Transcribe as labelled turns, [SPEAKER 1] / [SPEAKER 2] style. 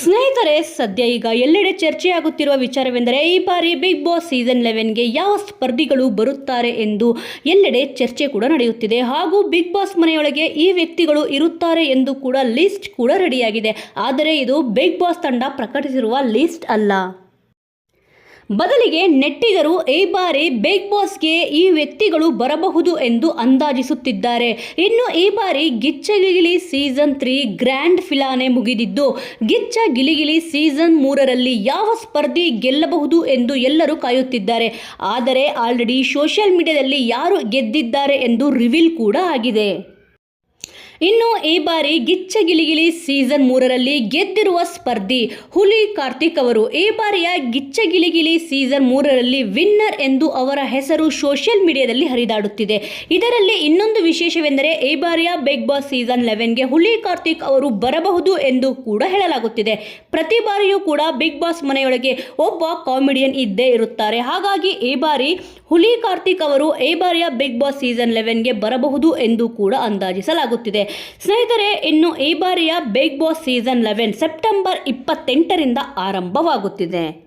[SPEAKER 1] ಸ್ನೇಹಿತರೆ, ಸದ್ಯ ಈಗ ಎಲ್ಲೆಡೆ ಚರ್ಚೆಯಾಗುತ್ತಿರುವ ವಿಚಾರವೆಂದರೆ, ಈ ಬಾರಿ ಬಿಗ್ ಬಾಸ್ ಸೀಸನ್ ಲೆವೆನ್ಗೆ ಯಾವ ಸ್ಪರ್ಧಿಗಳು ಬರುತ್ತಾರೆ ಎಂದು ಎಲ್ಲೆಡೆ ಚರ್ಚೆ ಕೂಡ ನಡೆಯುತ್ತಿದೆ. ಹಾಗೂ ಬಿಗ್ ಬಾಸ್ ಮನೆಯೊಳಗೆ ಈ ವ್ಯಕ್ತಿಗಳು ಇರುತ್ತಾರೆ ಎಂದು ಕೂಡ ಲಿಸ್ಟ್ ಕೂಡ ರೆಡಿಯಾಗಿದೆ ಆದರೆ ಇದು ಬಿಗ್ ಬಾಸ್ ತಂಡ ಪ್ರಕಟಿಸಿರುವ ಲಿಸ್ಟ್ ಅಲ್ಲ. ಬದಲಿಗೆ ನೆಟ್ಟಿಗರು ಈ ಬಾರಿ ಬಿಗ್ ಬಾಸ್ಗೆ ಈ ವ್ಯಕ್ತಿಗಳು ಬರಬಹುದು ಎಂದು ಅಂದಾಜಿಸುತ್ತಿದ್ದಾರೆ. ಇನ್ನು ಈ ಬಾರಿ Gicchi Giligili season three grand ಫಿಲಾನೆ ಮುಗಿದಿದ್ದು, ಗಿಚ್ಚ ಗಿಲಿಗಿಲಿ ಸೀಸನ್ ಮೂರರಲ್ಲಿ ಯಾವ ಸ್ಪರ್ಧಿ ಗೆಲ್ಲಬಹುದು ಎಂದು ಎಲ್ಲರೂ ಕಾಯುತ್ತಿದ್ದಾರೆ. ಆದರೆ ಆಲ್ರೆಡಿ ಸೋಷಿಯಲ್ ಮೀಡಿಯಾದಲ್ಲಿ ಯಾರು ಗೆದ್ದಿದ್ದಾರೆ ಎಂದು ರಿವೀಲ್ ಕೂಡ ಆಗಿದೆ. ಇನ್ನು ಈ ಬಾರಿ ಗಿಚ್ಚ ಗಿಲಿಗಿಲಿ ಸೀಸನ್ ಮೂರರಲ್ಲಿ ಗೆದ್ದಿರುವ ಸ್ಪರ್ಧಿ ಹುಲಿ ಕಾರ್ತಿಕ್ ಅವರು ಈ ಬಾರಿಯ ಗಿಚ್ಚ ಗಿಲಿಗಿಲಿ ಸೀಸನ್ ಮೂರರಲ್ಲಿ ವಿನ್ನರ್ ಎಂದು ಅವರ ಹೆಸರು ಸೋಷಿಯಲ್ ಮೀಡಿಯಾದಲ್ಲಿ ಹರಿದಾಡುತ್ತಿದೆ. ಇದರಲ್ಲಿ ಇನ್ನೊಂದು ವಿಶೇಷವೆಂದರೆ ಈ ಬಾರಿಯ ಬಿಗ್ ಬಾಸ್ ಸೀಸನ್ ಲೆವೆನ್ಗೆ ಹುಲಿ ಕಾರ್ತಿಕ್ ಅವರು ಬರಬಹುದು ಎಂದು ಕೂಡ ಹೇಳಲಾಗುತ್ತಿದೆ. ಪ್ರತಿ ಬಾರಿಯೂ ಕೂಡ ಬಿಗ್ ಬಾಸ್ ಮನೆಯೊಳಗೆ ಒಬ್ಬ ಕಾಮಿಡಿಯನ್ ಇದ್ದೇ ಇರುತ್ತಾರೆ. ಹಾಗಾಗಿ ಈ ಬಾರಿ ಹುಲಿ ಕಾರ್ತಿಕ್ ಅವರು ಈ ಬಾರಿಯ ಬಿಗ್ ಬಾಸ್ ಸೀಸನ್ ಲೆವೆನ್ಗೆ ಬರಬಹುದು ಎಂದು ಕೂಡ ಅಂದಾಜಿಸಲಾಗುತ್ತಿದೆ. ಸ್ನೇಹಿತರೆ, ಇನ್ನು ಈ ಬಾರಿಯ Bigg Boss season eleven September ಇಪ್ಪತ್ತೆಂಟರಿಂದ ಆರಂಭವಾಗುತ್ತಿದೆ.